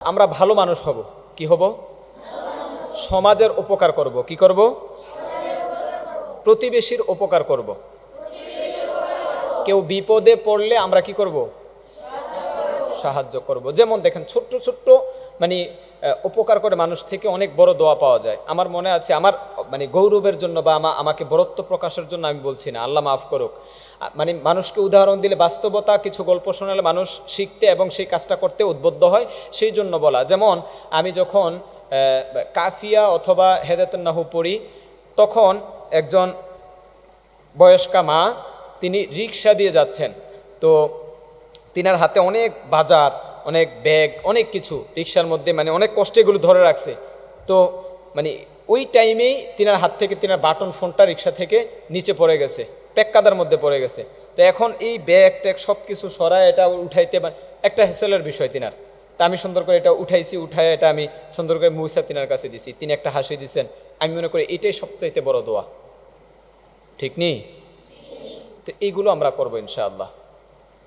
আমরা ভালো মানুষ হব। কি হব? সমাজের উপকার করব। কি করব? প্রতিবেশীর উপকার করব। কেউ বিপদে পড়লে আমরা কি করব? সাহায্য করব। যেমন দেখেন ছোট্ট ছোট্ট মানে উপকার করে মানুষ থেকে অনেক বড় দোয়া পাওয়া যায়। আমার মনে আছে, আমার মানে গৌরবের জন্য বা আমা, আমাকে বরত্ব প্রকাশের জন্য আমি বলছি না, আল্লাহ মাফ করুক। মানে মানুষকে উদাহরণ দিলে বাস্তবতা, কিছু গল্প শোনালে মানুষ শিখতে এবং সেই কাজটা করতে উদ্বুদ্ধ হয়, সেই জন্য বলা। যেমন, আমি যখন কাফিয়া অথবা হেদায়তুন্নাহু পড়ি, তখন একজন বয়স্কা মা, তিনি রিক্সা দিয়ে যাচ্ছেন। তো, তিনার হাতে অনেক বাজার অনেক ব্যাগ, অনেক কিছু রিক্সার মধ্যে মানে অনেক কষ্টে এগুলো ধরে রাখছে। তো মানে ওই টাইমেই তিনার হাত থেকে, তিনার বাটন ফোনটা রিক্সা থেকে নিচে পড়ে গেছে প্যাক্কাদার মধ্যে পড়ে গেছে। তো এখন এই ব্যাগ ট্যাগ সব কিছু সরায় এটা উঠাইতে একটা হেসেলের বিষয় তিনার। তা আমি সুন্দর করে এটা উঠাইছি, উঠায় এটা আমি সুন্দর করে মুসা তিনার কাছে দিছি। তিনি একটা হাসি দিছেন। আমি মনে করি এটাই সবচাইতে বড় দোয়া। ঠিক নেই তো এইগুলো আমরা করব ইনশাআল্লাহ।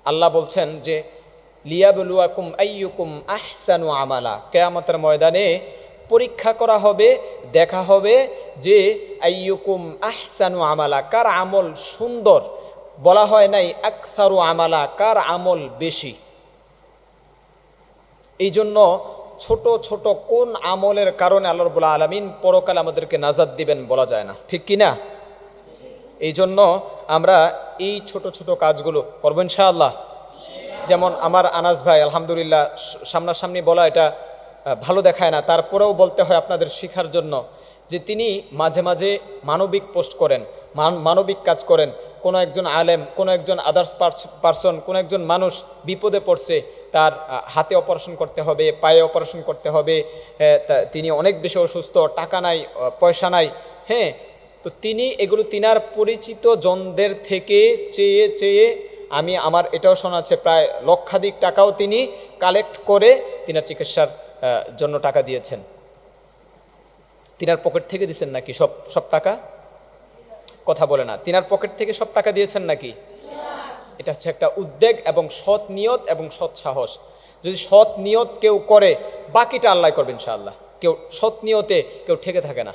আল্লাহ বলছেন যে লিয়াবলুয়াকুম আইয়ুকুম আহসানু আমালা। কেয়ামতের ময়দানে পরীক্ষা করা হবে, দেখা হবে যে আইয়ুকুম আহসানু আমালা, কার আমল সুন্দর? বলা হয় নাই আকসারু আমালা, কার আমল বেশি? এই জন্য ছোট ছোট কোন আমলের কারণে আল্লাহ রবুল্লা আলমিন পরকালে আমাদেরকে নাজাদ দিবেন বলা যায় না। ঠিক কি না? এই জন্য আমরা এই ছোট ছোট কাজগুলো করব ইনশাআল্লাহ। যেমন আমার আনাস ভাই, আলহামদুলিল্লাহ, সামনাসামনি বলা এটা ভালো দেখায় না। তারপরেও বলতে হয় আপনাদের শেখার জন্য যে তিনি মাঝে মাঝে মানবিক পোস্ট করেন, মান- মানবিক কাজ করেন। কোনো একজন আলেম, কোনো একজন আদার্স পার্সন, কোনো একজন মানুষ বিপদে পড়ছে, তার হাতে অপারেশন করতে হবে, পায়ে অপারেশন করতে হবে তিনি অনেক বেশি অসুস্থ, টাকা নাই পয়সা নাই হ্যাঁ? তো তিনি এগুলো, তিনার পরিচিত জনদের থেকে চেয়ে চেয়ে আমি আমার এটাও শোনা আছে প্রায় লক্ষাধিক টাকাও তিনি কালেক্ট করে তিনার চিকিৎসার জন্য টাকা দিয়েছেন। তিনার পকেট থেকে দিয়েছেন নাকি সব সব টাকা? কথা বলে না। তিনার পকেট থেকে সব টাকা দিয়েছেন নাকি? এটা হচ্ছে একটা উদ্বেগ এবং সৎ নিয়ত এবং সৎ সাহস। যদি সৎ নিয়ত কেউ করে, বাকিটা আল্লাহ করবে ইনশাআল্লাহ। কেউ সৎ নিয়তে কেউ ঠেকে থাকে না।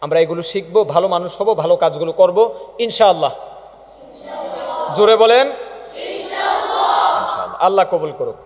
আমরা এগুলো শিখব, ভালো মানুষ হব, ভালো কাজগুলো করব, ইনশাআল্লাহ। জোরে বলেন আল্লাহ কবুল করুক।